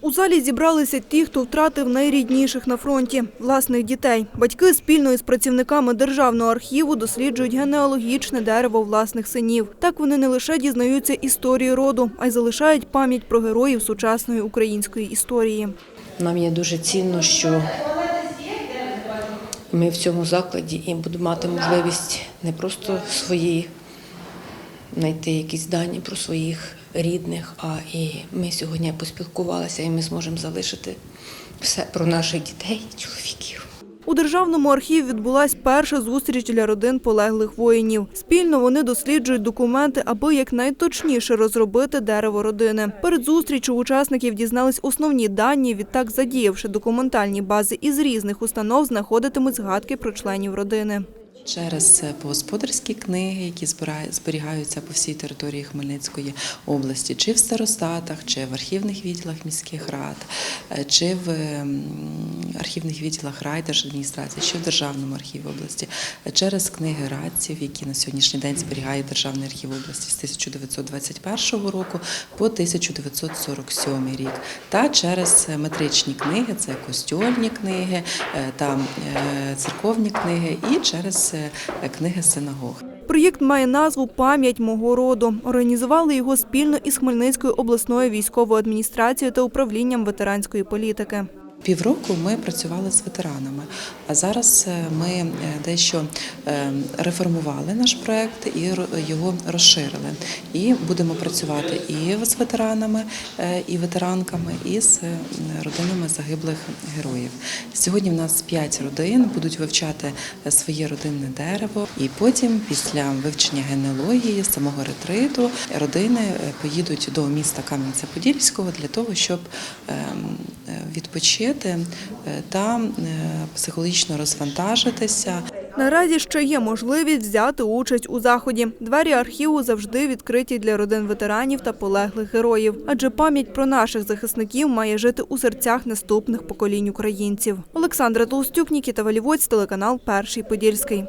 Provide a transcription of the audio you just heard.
У залі зібралися ті, хто втратив найрідніших на фронті – власних дітей. Батьки спільно із працівниками Державного архіву досліджують генеалогічне дерево власних синів. Так вони не лише дізнаються історію роду, а й залишають пам'ять про героїв сучасної української історії. Нам є дуже цінно, що ми в цьому закладі і будемо мати можливість не просто свої знайти якісь дані про своїх рідних, а і ми сьогодні поспілкувалися, і ми зможемо залишити все про наших дітей, чоловіків. У Державному архіві відбулась перша зустріч для родин полеглих воїнів. Спільно вони досліджують документи, аби якнайточніше розробити дерево родини. Перед зустрічю учасників дізнались основні дані. Відтак, задіявши документальні бази із різних установ, знаходитимуть згадки про членів родини. Через е, господарські книги, які зберігаються по всій території Хмельницької області, чи в старостатах, чи в архівних відділах міських рад, е, чи в ем, архівних відділах райдержадміністрації, чи в Державному архіві області, е, через книги радців, які на сьогоднішній день зберігає Державний архів області з 1921 року по 1947 рік, та через е, метричні книги, це костюльні книги е, та е, церковні книги, і через книги синагог. Проєкт має назву Пам'ять мого роду. Організували його спільно із Хмельницькою обласною військовою адміністрацією та управлінням ветеранської політики. Півроку ми працювали з ветеранами, а зараз е, ми е, дещо е, реформували наш проект і його розширили. І будемо працювати і з ветеранами, і ветеранками, і з родинами загиблих героїв. Сьогодні в нас п'ять родин будуть вивчати своє родинне дерево, і потім, після вивчення генеалогії, самого ретриту, родини поїдуть до міста Кам'янця-Подільського для того, щоб ем, відпочити е, та е, психологічно розвантажитися. Наразі ще є можливість взяти участь у заході. Двері архіву завжди відкриті для родин ветеранів та полеглих героїв, адже пам'ять про наших захисників має жити у серцях наступних поколінь українців. Олександра Толстюк, Нікіта Валівоць, телеканал Перший Подільський.